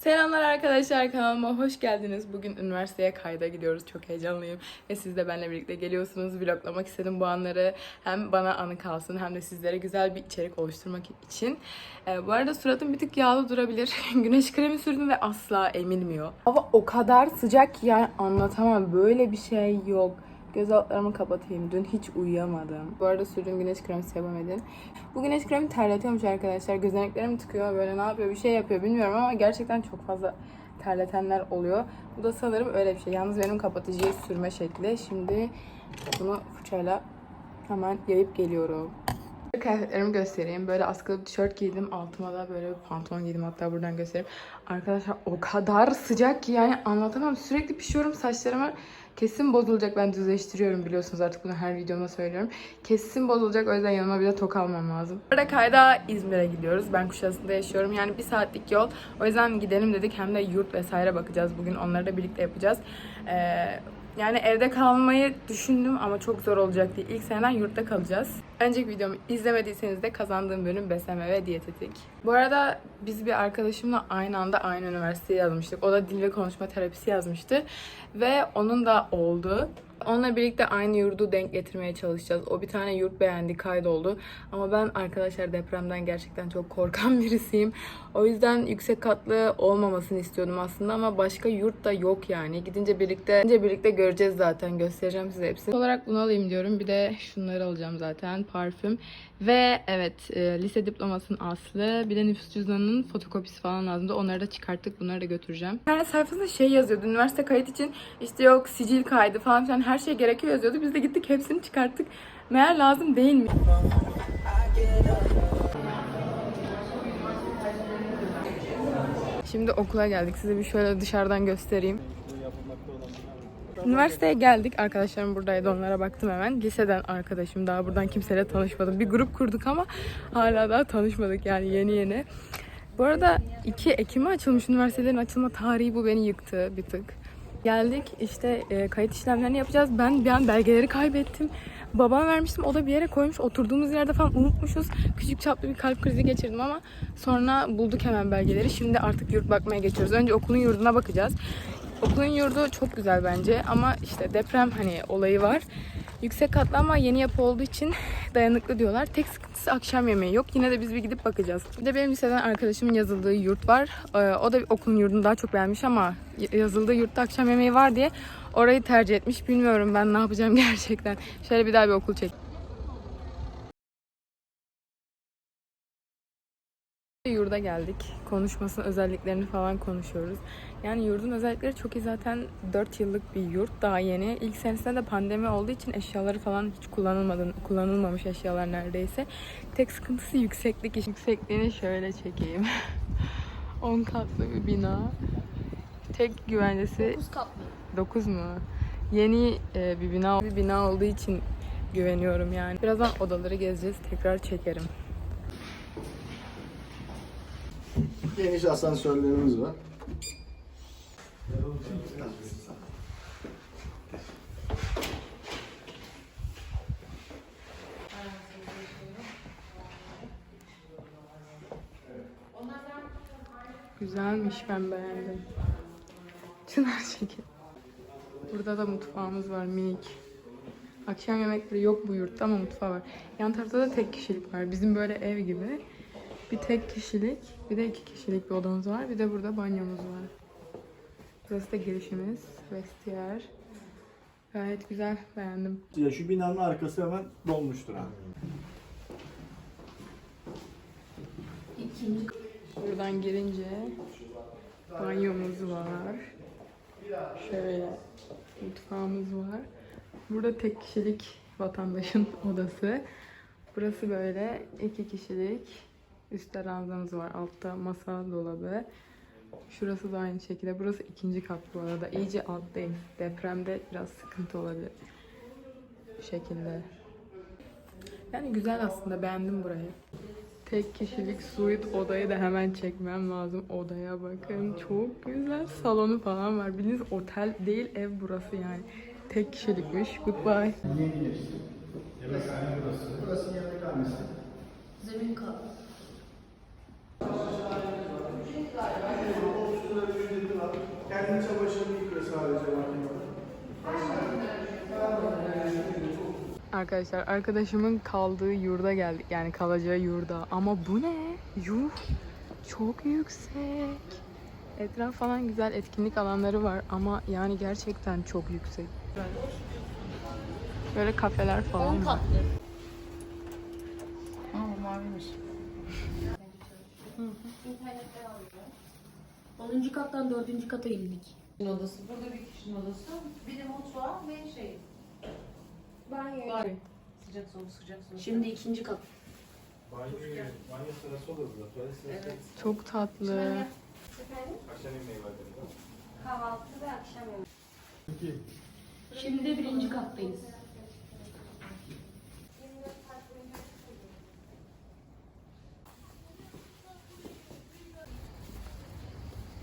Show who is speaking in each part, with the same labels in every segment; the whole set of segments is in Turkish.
Speaker 1: Selamlar arkadaşlar kanalıma hoş geldiniz. Bugün üniversiteye kayda gidiyoruz. Çok heyecanlıyım. Ve siz de benimle birlikte geliyorsunuz. Vloglamak istedim bu anları. Hem bana anı kalsın hem de sizlere güzel bir içerik oluşturmak için. Ee, bu arada suratım bir tık yağlı durabilir. Güneş kremi sürdüm ve asla emilmiyor. Hava o kadar sıcak ki yani anlatamam. Böyle bir şey yok. Göz altlarımı kapatayım. Dün hiç uyuyamadım. Bu arada sürdüğüm güneş kremi sevmedin. Bu güneş kremi terletiyormuş arkadaşlar. Gözeneklerimi tıkıyor böyle ne yapıyor bir şey yapıyor bilmiyorum ama gerçekten çok fazla terletenler oluyor. Bu da sanırım öyle bir şey. Yalnız benim kapatıcıyı sürme şekli. Şimdi bunu fırçayla hemen yayıp geliyorum. Kıyafetlerimi göstereyim. Böyle askılı bir tişört giydim. Altıma da böyle bir pantolon giydim. Hatta buradan göstereyim. Arkadaşlar o kadar sıcak ki yani anlatamam. Sürekli pişiyorum saçlarımı. Kesin bozulacak. Ben düzleştiriyorum biliyorsunuz artık bunu her videomda söylüyorum. Kesin bozulacak. O yüzden yanıma bir de tok almam lazım. Burada kayda İzmir'e gidiyoruz. Ben Kuşadası'nda yaşıyorum. Yani bir saatlik yol. O yüzden gidelim dedik. Hem de yurt vesaire bakacağız. Bugün onları da birlikte yapacağız. Ee, yani evde kalmayı düşündüm ama çok zor olacak diye. İlk seneden yurtta kalacağız. Önceki videomu izlemediyseniz de kazandığım bölüm besleme ve diyetetik. Bu arada biz bir arkadaşımla aynı anda aynı üniversiteye yazmıştık. O da dil ve konuşma terapisi yazmıştı. Ve onun da oldu. Onunla birlikte aynı yurdu denk getirmeye çalışacağız. O bir tane yurt beğendi, kaydoldu. Ama ben arkadaşlar depremden gerçekten çok korkan birisiyim. O yüzden yüksek katlı olmamasını istiyordum aslında ama başka yurt da yok yani. Gidince birlikte gidince birlikte göreceğiz zaten. Göstereceğim size hepsini. olarak bunu alayım diyorum. Bir de şunları alacağım zaten. Parfüm. Ve evet e, lise diplomasının aslı. Bir de nüfus cüzdanının fotokopisi falan lazımdı. Onları da çıkarttık. Bunları da götüreceğim. İnternet sayfasında şey yazıyordu. Üniversite kayıt için işte yok sicil kaydı falan filan her şey gerekiyor yazıyordu. Biz de gittik hepsini çıkarttık. Meğer lazım değilmiş. Şimdi okula geldik. Size bir şöyle dışarıdan göstereyim. Üniversiteye geldik. Arkadaşlarım buradaydı. Onlara baktım hemen. Liseden arkadaşım. Daha buradan kimseyle tanışmadım. Bir grup kurduk ama hala daha tanışmadık yani yeni yeni. Bu arada 2 Ekim'e açılmış üniversitelerin açılma tarihi bu beni yıktı bir tık. Geldik işte e, kayıt işlemlerini yapacağız. Ben bir an belgeleri kaybettim. Babam vermiştim o da bir yere koymuş. Oturduğumuz yerde falan unutmuşuz. Küçük çaplı bir kalp krizi geçirdim ama sonra bulduk hemen belgeleri. Şimdi artık yurt bakmaya geçiyoruz. Önce okulun yurduna bakacağız. Okulun yurdu çok güzel bence ama işte deprem hani olayı var. Yüksek katlı ama yeni yapı olduğu için dayanıklı diyorlar. Tek sıkıntısı akşam yemeği yok. Yine de biz bir gidip bakacağız. Bir de benim liseden arkadaşımın yazıldığı yurt var. Ee, o da okulun yurdunu daha çok beğenmiş ama yazıldığı yurtta akşam yemeği var diye orayı tercih etmiş. Bilmiyorum ben ne yapacağım gerçekten. Şöyle bir daha bir okul çek. Yurda geldik. Konuşmasının özelliklerini falan konuşuyoruz. Yani yurdun özellikleri çok iyi zaten 4 yıllık bir yurt daha yeni. İlk senesinde de pandemi olduğu için eşyaları falan hiç kullanılmadı, kullanılmamış eşyalar neredeyse. Tek sıkıntısı yükseklik. Yüksekliğini şöyle çekeyim. 10 katlı bir bina. Tek güvencesi
Speaker 2: 9 katlı.
Speaker 1: 9 mu? Yeni e, bir bina bir bina olduğu için güveniyorum yani. Birazdan odaları gezeceğiz. Tekrar çekerim.
Speaker 3: Geniş asansörlerimiz var.
Speaker 1: Güzelmiş ben beğendim. Çınar şeker. Burada da mutfağımız var minik. Akşam yemekleri yok bu yurtta ama mutfağı var. Yan tarafta da tek kişilik var. Bizim böyle ev gibi. Bir tek kişilik, bir de iki kişilik bir odamız var. Bir de burada banyomuz var. Burası da girişimiz. Vestiyer. Gayet güzel, beğendim.
Speaker 3: Ya şu binanın arkası hemen dolmuştur ha.
Speaker 2: İkinci
Speaker 1: Buradan girince banyomuz var. Şöyle mutfağımız var. Burada tek kişilik vatandaşın odası. Burası böyle iki kişilik. Üstte ranzamız var. Altta masa dolabı. Şurası da aynı şekilde. Burası ikinci kat bu arada. İyice alttayım. Depremde biraz sıkıntı olabilir. Bu şekilde. Yani güzel aslında. Beğendim burayı. Tek kişilik suite odayı da hemen çekmem lazım. Odaya bakın. Çok güzel. Salonu falan var. Bildiğiniz otel değil ev burası yani. Tek kişilikmiş. Goodbye.
Speaker 2: zemin kat.
Speaker 1: Arkadaşlar arkadaşımın kaldığı yurda geldik. Yani kalacağı yurda. Ama bu ne? Yuh. Çok yüksek. Etraf falan güzel etkinlik alanları var ama yani gerçekten çok yüksek. Böyle kafeler falan var.
Speaker 2: Aa maviymiş. 10. kattan 4. kata indik.
Speaker 4: odası. Burada bir kişinin odası. Bir de mutfağı ve şey. Banyo. Sıcak soğuk sıcak soğuk.
Speaker 2: Şimdi ikinci kat.
Speaker 3: Banyo, banyo sırası olur burada. Tuvalet sırası.
Speaker 4: Evet.
Speaker 1: Çok tatlı.
Speaker 3: Akşam yemeği var dedi.
Speaker 4: Kahvaltı ve akşam yemeği.
Speaker 2: Şimdi de birinci kattayız.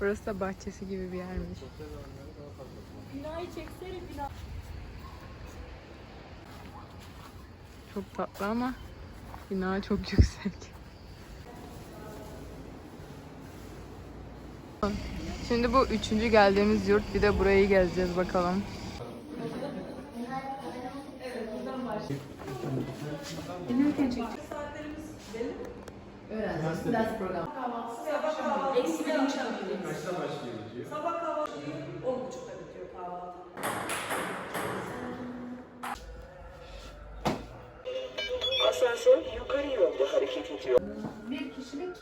Speaker 1: Burası da bahçesi gibi bir yermiş.
Speaker 2: Binayı çeksene bina.
Speaker 1: Çok tatlı ama bina çok yüksek. Şimdi bu üçüncü geldiğimiz yurt. Bir de burayı gezeceğiz bakalım.
Speaker 2: Eksi birinci kattayız.
Speaker 5: Asansör yukarı yönde hareket ediyor.
Speaker 4: Bir kişilik,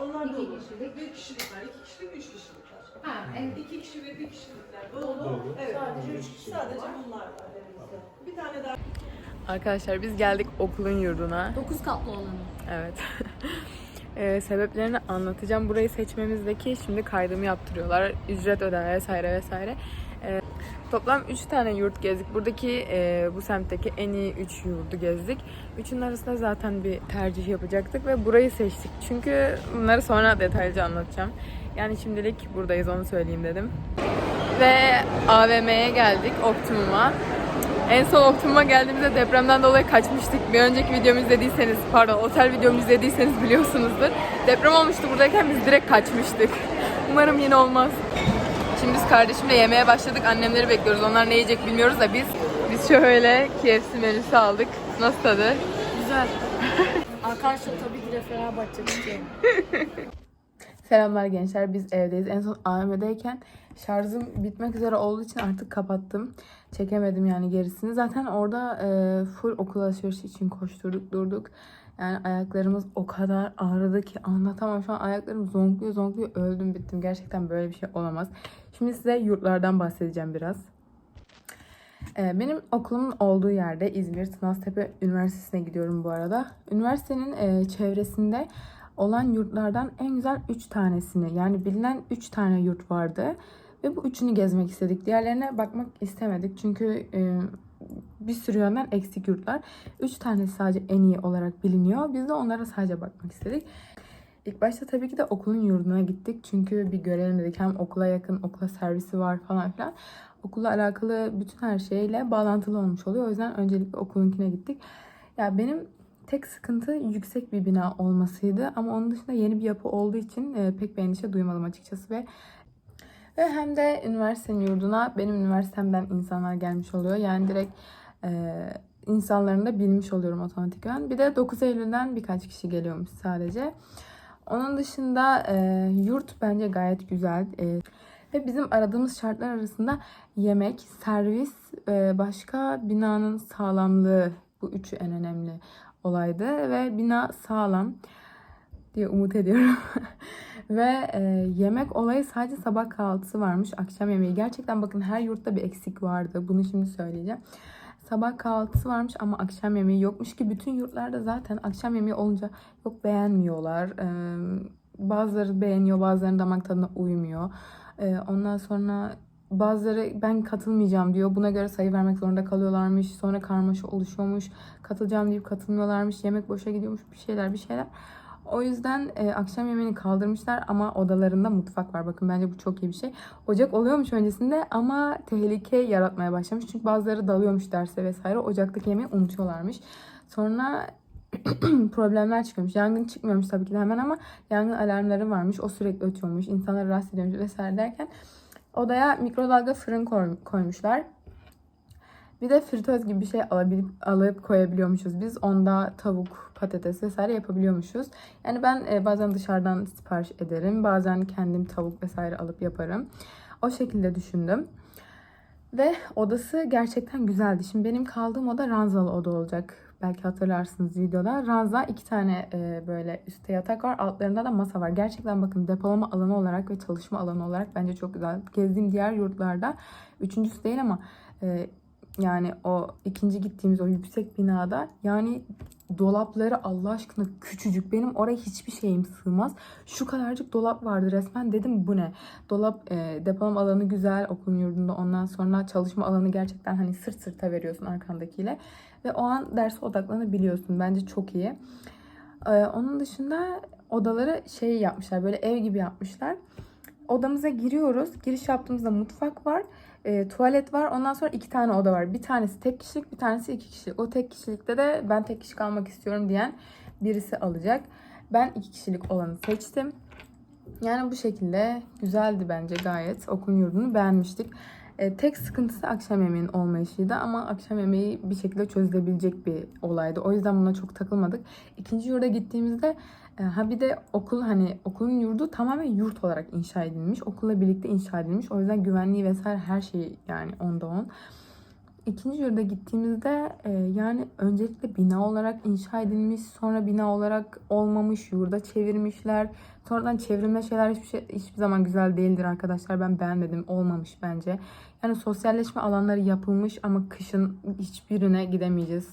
Speaker 6: Onlar
Speaker 4: iki
Speaker 6: dolu.
Speaker 4: kişilik.
Speaker 6: Bir kişilik var, iki kişilik, üç kişilik var.
Speaker 4: Ha, evet.
Speaker 6: İki kişi ve bir kişilikler dolu. Evet.
Speaker 4: Sadece üç kişi.
Speaker 6: Sadece bunlar var elimizde. Bir tane daha
Speaker 1: Arkadaşlar biz geldik okulun yurduna.
Speaker 2: 9 katlı olanı.
Speaker 1: Evet. Ee, sebeplerini anlatacağım. Burayı seçmemizdeki şimdi kaydımı yaptırıyorlar. Ücret ödeme vesaire vesaire. Ee, toplam 3 tane yurt gezdik. Buradaki e, bu semtteki en iyi 3 yurdu gezdik. Üçünün arasında zaten bir tercih yapacaktık ve burayı seçtik. Çünkü bunları sonra detaylıca anlatacağım. Yani şimdilik buradayız onu söyleyeyim dedim. Ve AVM'ye geldik Optimum'a. En son Optimum'a geldiğimizde depremden dolayı kaçmıştık. Bir önceki videomu izlediyseniz, pardon otel videomu izlediyseniz biliyorsunuzdur. Deprem olmuştu buradayken biz direkt kaçmıştık. Umarım yine olmaz. Şimdi biz kardeşimle yemeğe başladık. Annemleri bekliyoruz. Onlar ne yiyecek bilmiyoruz da biz biz şöyle KFC menüsü aldık. Nasıl tadı?
Speaker 2: Güzel. Arkadaşlar tabii ki de Fenerbahçe tutuyorum.
Speaker 1: Selamlar gençler. Biz evdeyiz. En son AVM'deyken şarjım bitmek üzere olduğu için artık kapattım. Çekemedim yani gerisini. Zaten orada e, full okul alışverişi için koşturduk durduk. Yani ayaklarımız o kadar ağrıdı ki anlatamam. Şu an ayaklarım zonkluyor zonkluyor. Öldüm bittim. Gerçekten böyle bir şey olamaz. Şimdi size yurtlardan bahsedeceğim biraz. Ee, Benim okulumun olduğu yerde İzmir Tınaztepe Üniversitesi'ne gidiyorum bu arada. Üniversitenin e, çevresinde olan yurtlardan en güzel 3 tanesini yani bilinen 3 tane yurt vardı. Ve bu üçünü gezmek istedik. Diğerlerine bakmak istemedik. Çünkü e, bir sürü yönden eksik yurtlar. 3 tanesi sadece en iyi olarak biliniyor. Biz de onlara sadece bakmak istedik. İlk başta tabii ki de okulun yurduna gittik. Çünkü bir görelim dedik. Hem okula yakın, okula servisi var falan filan. Okulla alakalı bütün her şeyle bağlantılı olmuş oluyor. O yüzden öncelikle okulunkine gittik. Ya benim tek sıkıntı yüksek bir bina olmasıydı. Ama onun dışında yeni bir yapı olduğu için e, pek bir endişe duymadım açıkçası. Ve ve hem de üniversitenin yurduna benim üniversitemden insanlar gelmiş oluyor. Yani direkt e, insanlarını da bilmiş oluyorum otomatikman. Bir de 9 Eylül'den birkaç kişi geliyormuş sadece. Onun dışında e, yurt bence gayet güzel. E, ve bizim aradığımız şartlar arasında yemek, servis, e, başka binanın sağlamlığı bu üçü en önemli olaydı. Ve bina sağlam diye umut ediyorum. Ve e, yemek olayı sadece sabah kahvaltısı varmış, akşam yemeği. Gerçekten bakın her yurtta bir eksik vardı. Bunu şimdi söyleyeceğim. Sabah kahvaltısı varmış ama akşam yemeği yokmuş ki bütün yurtlarda zaten akşam yemeği olunca yok beğenmiyorlar. Ee, bazıları beğeniyor, bazılarının damak tadına uymuyor. Ee, ondan sonra bazıları ben katılmayacağım diyor. Buna göre sayı vermek zorunda kalıyorlarmış. Sonra karmaşa oluşuyormuş. Katılacağım deyip katılmıyorlarmış. Yemek boşa gidiyormuş. Bir şeyler bir şeyler. O yüzden e, akşam yemeğini kaldırmışlar ama odalarında mutfak var. Bakın bence bu çok iyi bir şey. Ocak oluyormuş öncesinde ama tehlike yaratmaya başlamış. Çünkü bazıları dalıyormuş derse vesaire. Ocaktaki yemeği unutuyorlarmış. Sonra problemler çıkıyormuş. Yangın çıkmıyormuş tabii ki de hemen ama yangın alarmları varmış. O sürekli ötüyormuş. İnsanları rahatsız ediyormuş vesaire derken Odaya mikrodalga fırın koy- koymuşlar. Bir de fritöz gibi bir şey alabilip, alıp koyabiliyormuşuz. Biz onda tavuk, patates vesaire yapabiliyormuşuz. Yani ben e, bazen dışarıdan sipariş ederim. Bazen kendim tavuk vesaire alıp yaparım. O şekilde düşündüm. Ve odası gerçekten güzeldi. Şimdi benim kaldığım oda ranzalı oda olacak. Belki hatırlarsınız videoda. Ranza iki tane e, böyle üstte yatak var. Altlarında da masa var. Gerçekten bakın depolama alanı olarak ve çalışma alanı olarak bence çok güzel. Gezdiğim diğer yurtlarda üçüncüsü değil ama e, yani o ikinci gittiğimiz o yüksek binada yani dolapları Allah aşkına küçücük. Benim oraya hiçbir şeyim sığmaz. Şu kadarcık dolap vardı resmen. Dedim bu ne? Dolap e, depolama alanı güzel okulun yurdunda. Ondan sonra çalışma alanı gerçekten hani sırt sırta veriyorsun arkandakiyle. Ve o an derse odaklanabiliyorsun. Bence çok iyi. E, onun dışında odaları şey yapmışlar. Böyle ev gibi yapmışlar. Odamıza giriyoruz. Giriş yaptığımızda mutfak var. E, tuvalet var. Ondan sonra iki tane oda var. Bir tanesi tek kişilik, bir tanesi iki kişilik. O tek kişilikte de ben tek kişi kalmak istiyorum diyen birisi alacak. Ben iki kişilik olanı seçtim. Yani bu şekilde güzeldi bence gayet. Okul yurdunu beğenmiştik. E, tek sıkıntısı akşam yemeğinin olmayışıydı ama akşam yemeği bir şekilde çözülebilecek bir olaydı. O yüzden buna çok takılmadık. İkinci yurda gittiğimizde ha bir de okul hani okulun yurdu tamamen yurt olarak inşa edilmiş. Okulla birlikte inşa edilmiş. O yüzden güvenliği vesaire her şey yani onda on. İkinci yurda gittiğimizde e, yani öncelikle bina olarak inşa edilmiş, sonra bina olarak olmamış, yurda çevirmişler. Sonradan çevrilme şeyler hiçbir, şey, hiçbir zaman güzel değildir arkadaşlar. Ben beğenmedim, olmamış bence. Yani sosyalleşme alanları yapılmış ama kışın hiçbirine gidemeyeceğiz.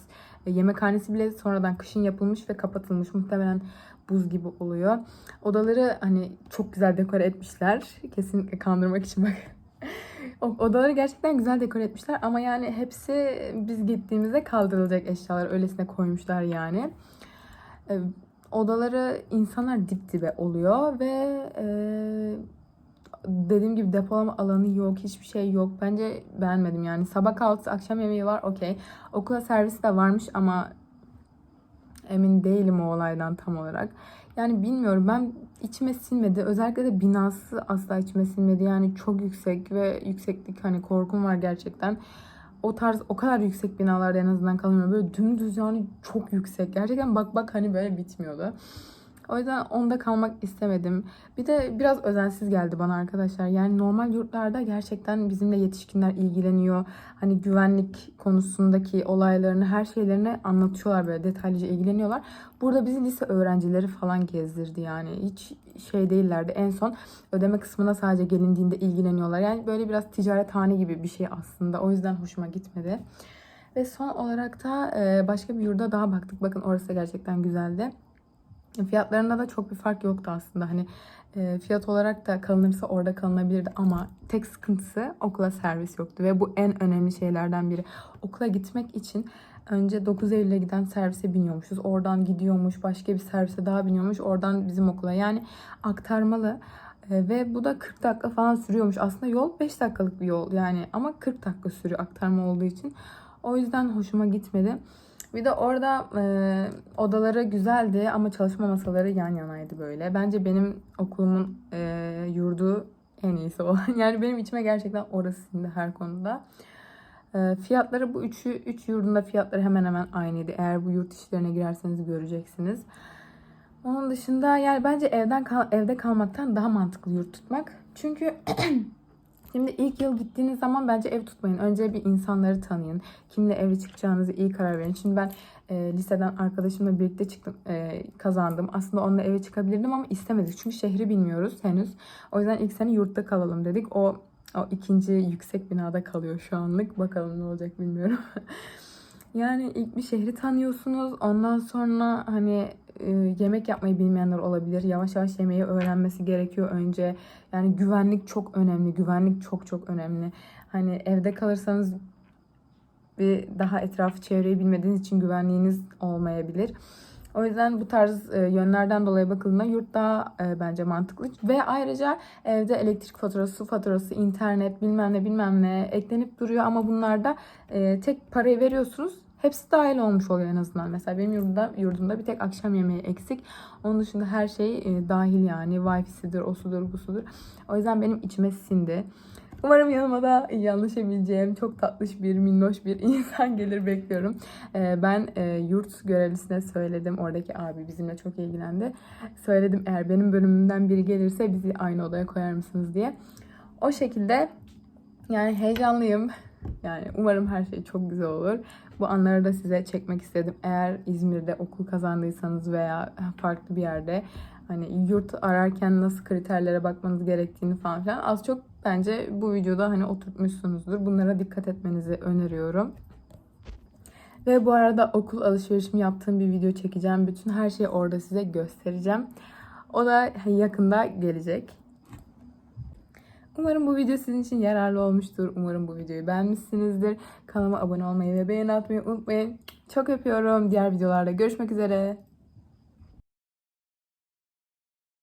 Speaker 1: E, yemekhanesi bile sonradan kışın yapılmış ve kapatılmış. Muhtemelen buz gibi oluyor. Odaları hani çok güzel dekore etmişler. Kesinlikle kandırmak için bak. Odaları gerçekten güzel dekore etmişler ama yani hepsi biz gittiğimizde kaldırılacak eşyalar öylesine koymuşlar yani. Odaları insanlar dip dibe oluyor ve e, dediğim gibi depolama alanı yok, hiçbir şey yok. Bence beğenmedim yani. Sabah kahvaltısı, akşam yemeği var okey. Okula servisi de varmış ama emin değilim o olaydan tam olarak. Yani bilmiyorum ben içime sinmedi. Özellikle de binası asla içime sinmedi. Yani çok yüksek ve yükseklik hani korkum var gerçekten. O tarz o kadar yüksek binalarda en azından kalamıyorum. Böyle dümdüz yani çok yüksek. Gerçekten bak bak hani böyle bitmiyordu. O yüzden onda kalmak istemedim. Bir de biraz özensiz geldi bana arkadaşlar. Yani normal yurtlarda gerçekten bizimle yetişkinler ilgileniyor. Hani güvenlik konusundaki olaylarını, her şeylerini anlatıyorlar böyle detaylıca ilgileniyorlar. Burada bizi lise öğrencileri falan gezdirdi yani. Hiç şey değillerdi. En son ödeme kısmına sadece gelindiğinde ilgileniyorlar. Yani böyle biraz ticarethane gibi bir şey aslında. O yüzden hoşuma gitmedi. Ve son olarak da başka bir yurda daha baktık. Bakın orası gerçekten güzeldi. Fiyatlarında da çok bir fark yoktu aslında. Hani e, fiyat olarak da kalınırsa orada kalınabilirdi ama tek sıkıntısı okula servis yoktu ve bu en önemli şeylerden biri. Okula gitmek için önce 9 Eylül'e giden servise biniyormuşuz. Oradan gidiyormuş, başka bir servise daha biniyormuş. Oradan bizim okula. Yani aktarmalı. E, ve bu da 40 dakika falan sürüyormuş. Aslında yol 5 dakikalık bir yol yani ama 40 dakika sürüyor aktarma olduğu için. O yüzden hoşuma gitmedi. Bir de orada e, odaları güzeldi ama çalışma masaları yan yanaydı böyle. Bence benim okulumun e, yurdu en iyisi olan. Yani benim içime gerçekten orası sindi her konuda. E, fiyatları bu üçü, üç yurdunda fiyatları hemen hemen aynıydı. Eğer bu yurt işlerine girerseniz göreceksiniz. Onun dışında yani bence evden kal- evde kalmaktan daha mantıklı yurt tutmak. Çünkü Şimdi ilk yıl gittiğiniz zaman bence ev tutmayın. Önce bir insanları tanıyın. Kimle eve çıkacağınızı iyi karar verin. Şimdi ben e, liseden arkadaşımla birlikte çıktım, e, kazandım. Aslında onunla eve çıkabilirdim ama istemedik. Çünkü şehri bilmiyoruz henüz. O yüzden ilk sene yurtta kalalım dedik. O o ikinci yüksek binada kalıyor şu anlık. Bakalım ne olacak bilmiyorum. yani ilk bir şehri tanıyorsunuz. Ondan sonra hani e, yemek yapmayı bilmeyenler olabilir. Yavaş yavaş yemeği öğrenmesi gerekiyor önce. Yani güvenlik çok önemli. Güvenlik çok çok önemli. Hani evde kalırsanız bir daha etrafı çevreyi bilmediğiniz için güvenliğiniz olmayabilir. O yüzden bu tarz e, yönlerden dolayı bakıldığında yurt daha e, bence mantıklı. Ve ayrıca evde elektrik faturası, su faturası, internet bilmem ne bilmem ne eklenip duruyor ama bunlarda e, tek parayı veriyorsunuz. Hepsi dahil olmuş oluyor en azından. Mesela benim yurdumda, yurdumda bir tek akşam yemeği eksik. Onun dışında her şey dahil yani. Wi-Fi'sidir, o sudur, bu sudur. O yüzden benim içime sindi. Umarım yanıma da anlaşabileceğim çok tatlış bir, minnoş bir insan gelir bekliyorum. Ee, ben e, yurt görevlisine söyledim. Oradaki abi bizimle çok ilgilendi. Söyledim eğer benim bölümümden biri gelirse bizi aynı odaya koyar mısınız diye. O şekilde yani heyecanlıyım. Yani umarım her şey çok güzel olur. Bu anları da size çekmek istedim. Eğer İzmir'de okul kazandıysanız veya farklı bir yerde hani yurt ararken nasıl kriterlere bakmanız gerektiğini falan filan az çok bence bu videoda hani oturtmuşsunuzdur. Bunlara dikkat etmenizi öneriyorum. Ve bu arada okul alışverişimi yaptığım bir video çekeceğim. Bütün her şeyi orada size göstereceğim. O da yakında gelecek. Umarım bu video sizin için yararlı olmuştur. Umarım bu videoyu beğenmişsinizdir. Kanalıma abone olmayı ve beğeni atmayı unutmayın. Çok öpüyorum. Diğer videolarda görüşmek üzere.